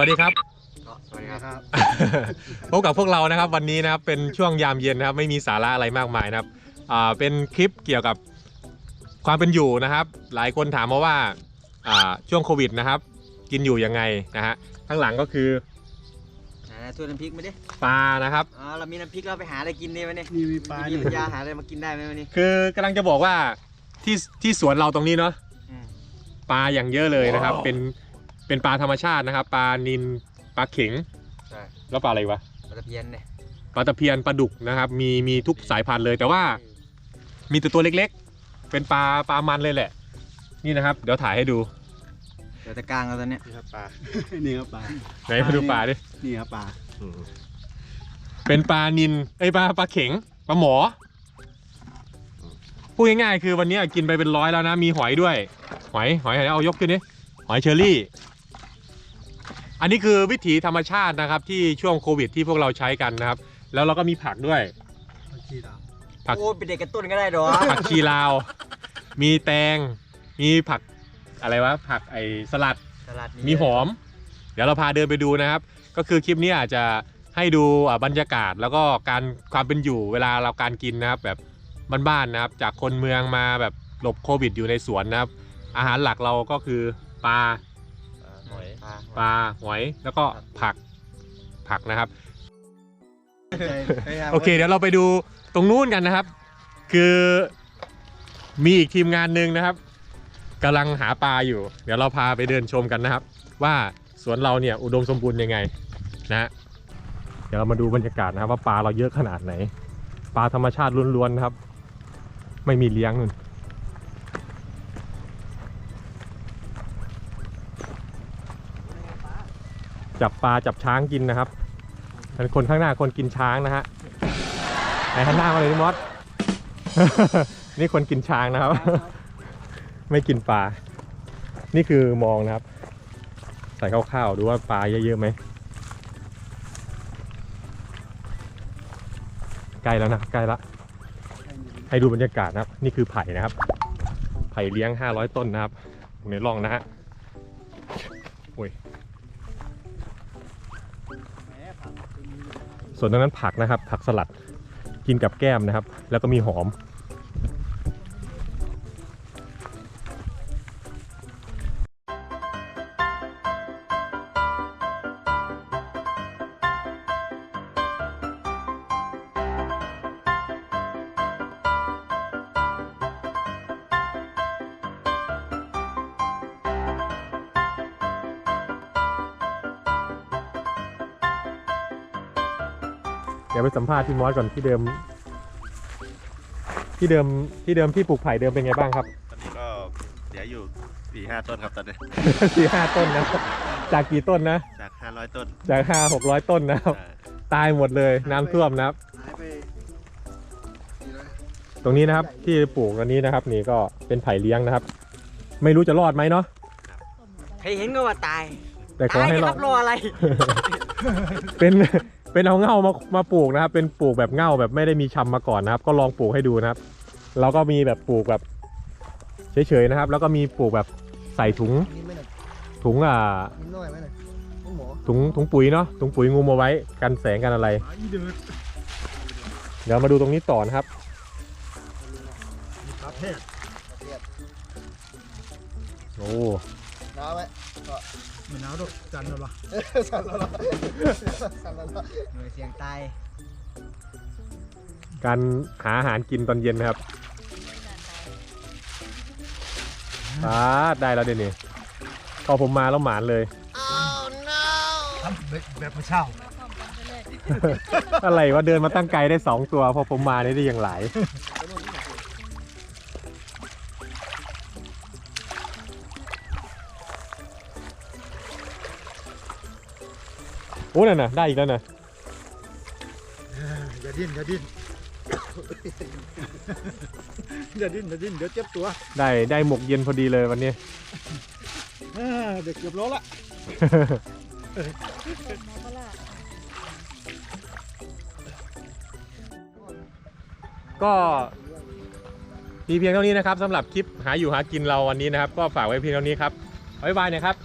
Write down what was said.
วัสดีครับ สวัสดีครับ พบกับพวกเรานะครับวันนี้นะครับเป็นช่วงยามเย็นนะครับ ไม่มีสาระอะไรมากมายนะครับอ่าเป็นคลิปเกี่ยวกับความเป็นอยู่นะครับ หลายคนถามมาว่าอ่าช่วงโควิดนะครับ กินอยู่ยังไงนะฮะข้างหลังก็คือไหนๆถ้วยน้ำพริกมาดิปลานะครับ อ๋อเรามีน้ำพริกเราไปหาอะไรกินดีวันนี้มีมีปลามีอยู่ปัญญาหาอะไรมากินได้ไหมวันนี้คือกำลังจะบอกว่าที่ที่สวนเราตรงนี้เนาะ อืมปลาอย่างเยอะเลยนะครับ เป็น เป็นปลาธรรมชาตินะครับ ปลานินปลาเข็งใช่แล้วปลาอะไรวะปลาตะเพียนเนี่ยปลาตะเพียนปลาดุกนะครับ มีมีทุกสายพันธุ์เลย แต่ว่ามีแต่ตัวเล็กๆ เป็นปลาปลามันเลยแหละ นี่นะครับ เดี๋ยวถ่ายให้ดูเดี๋ยวตะกลางเอาตอนเนี้ยนี่ครับปลา นี่ครับปลา ไหนมาดูปลาดินี่ครับปลา เป็นปลานินไอยปลาปลาเข็งปลาหมอพูดง่ายๆคือวันนี้กินไปเป็นร้อยแล้วนะ มีหอยด้วย หอยหอยเอายกขึ้นดิหอยเชอรี่ อันนี้คือวิถีธรรมชาตินะครับ ที่ช่วงโควิดที่พวกเราใช้กันนะครับ แล้วเราก็มีผักด้วยขี้ดาวผัก โอ้ยเป็นเด็กกระตุ้นก็ได้ดอกผักชีลาว มีแตง มีผักอะไรวะผักไอสลัดสลัดมีหอม เดี๋ยวเราพาเดินไปดูนะครับ ก็คือคลิปนี้อาจจะให้ดูอ่าบรรยากาศแล้วก็การความเป็นอยู่เวลาเราการกินนะครับ แบบบ้านๆนะครับ จากคนเมืองมาแบบหลบโควิดอยู่ในสวนนะครับ อาหารหลักเราก็คือปลาหอย ปลาปลาหอยแล้วก็ผักผักนะครับ โอเค เดี๋ยวเราไปดูตรงนู้นกันนะครับ คือมีอีกทีมงานหนึ่งนะครับกำลังหาปลาอยู่ เดี๋ยวเราพาไปเดินชมกันนะครับ ว่าสวนเราเนี่ยอุดมสมบูรณ์ยังไงนะฮะเดี๋ยวเรามาดูบรรยากาศนะครับว่าปลาเราเยอะขนาดไหน ปลาธรรมชาติล้วนๆนะครับ ไม่มีเลี้ยงนู่น จับปลาจับช้างกินนะครับเป็นคนข้างหน้าคนกินช้างนะฮะไหนข้างหน้ามาเลยนี่มอส นี่คนกินช้างนะครับ ไม่กินปลา นี่คือมองนะครับ ใส่ข้าวๆดูว่าปลาเยอะๆไหมใกล้แล้วนะใกล้ละ ให้ดูบรรยากาศนะครับ นี่คือไผ่นะครับ ไผ่เลี้ยง 500 ต้นนะครับในร่องนะฮะโอ้ย ส่วนตรงนั้นผักนะครับ ผักสลัดกินกับแก้มนะครับ แล้วก็มีหอม เดี๋ยวไปสัมภาษณ์พี่มอสก่อนที่เดิม ที่เดิมที่เดิมที่ปลูกไผ่เดิมเป็นไงบ้างครับ ตอนนี้ก็เสียอยู่สี่ห้าต้นครับตอนนี้ สี่ห้าต้นนะ จากกี่ต้นนะ จากห้าร้อยต้น จากห้าหกร้อยต้นนะครับอ่าตายหมดเลยน้ำท่วมนะครับ หายไปกี่ร้อยตรงนี้นะครับที่ปลูกอันนี้นะครับ นี่ก็เป็นไผ่เลี้ยงนะครับ ไม่รู้จะรอดไหมเนาะใครเห็นก็ว่าตายแต่ขอตายให้ดิรคอรัด บรออะไร เป็น เป็นเอาเง่ามามาปลูกนะครับ เป็นปลูกแบบเง่าแบบไม่ได้มีชำมาก่อนนะครับ ก็ลองปลูกให้ดูนะครับแล้วก็มีแบบปลูกแบบเฉยๆนะครับ แล้วก็มีปลูกแบบใส่ถุงถุงอ่าถุงถุงปุ๋ยเนาะถุงปุ๋ยงูมาไว้กันแสงกันอะไร เดี๋ยวมาดูตรงนี้ต่อนะครับโอ้ น้าไหมไม่หนาวดอกจันทร์หรอสั่นแล้วสั่นแล้วหน่วยเสียงตายการหาอาหารกินตอนเย็นนะครับอ่าได้แล้วเดี๋ยวนี้พอผมมาแล้วหมานเลย ทำแบบแบบมาเช่าอะไรว่าเดินมาตั้งไกลได้สองตัว พอผมมานี่ได้อย่างหลาย โอ้นั่นน่ะได้อีกแล้วนะอย่าดิ้นอย่าดิ้นอย่าดิ้นอย่าดิ้นเดี๋ยวเจ็บตัว ได้ได้หมกเย็นพอดีเลยวันนี้เด็กเกือบโลละก็มีเพียงเท่านี้นะครับสำหรับคลิปหาอยู่หากินเราวันนี้นะครับ ก็ฝากไว้เพียงเท่านี้ครับบ๊ายบายนะครับ